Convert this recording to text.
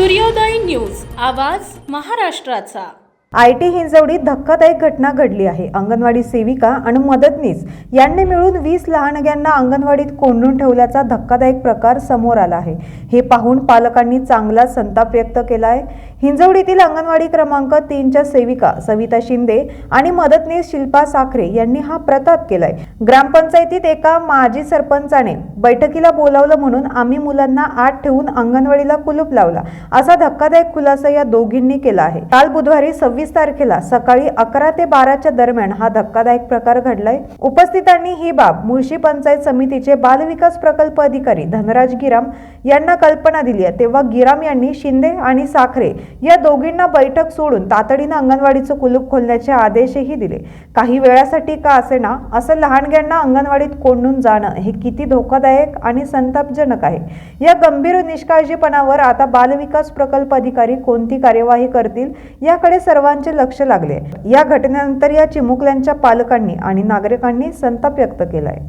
सूर्योदय न्यूज आवाज महाराष्ट्राचा. आय टी हिंजवडीत धक्कादायक घटना घडली आहे. अंगणवाडी सेविका आणि मदतनीस यांनी मिळून वीस लहानग्यांना अंगणवाडीत कोंडून ठेवल्याचा धक्कादायक प्रकार समोर आला आहे. हे पाहून पालकांनी चांगला संताप व्यक्त केला आहे हिंजवडीतील अंगणवाडी क्रमांक तीनच्या सेविका सविता शिंदे आणि मदतनीस शिल्पा साखरे यांनी हा प्रताप केलाय. ग्रामपंचायतीत एका माजी सरपंचाने बैठकीला बोलावलं म्हणून आम्ही मुलांना आत ठेवून अंगणवाडीला कुलूप लावला. असा धक्कादायक खुलासा या दोघींनी केला आहे. काल बुधवारी सव्वीस तारखेला सकाळी अकरा ते बाराच्या दरम्यान हा धक्कादायक प्रकार घडलाय. उपस्थितांनी ही बाब मुळशी पंचायत समितीचे बालविकास प्रकल्प अधिकारी धनराज गिराम यांना कल्पना दिली आहे. तेव्हा गिराम यांनी शिंदे आणि साखरे या दोघींना बैठक सोडून तातडीनं अंगणवाडीचं कुलूप खोलण्याचे आदेशही दिले. काही वेळासाठी का असेना? असं लहानग्यांना अंगणवाडीत कोंडून जाणं हे किती धोकादायक आणि संतापजनक आहे. या गंभीर निष्काळजीपणावर आता बालविकास प्रकल्प अधिकारी कोणती कार्यवाही करतील याकडे सर्वांचे लक्ष लागले. या घटनेनंतर या चिमुकल्यांच्या पालकांनी आणि नागरिकांनी संताप व्यक्त केलाय.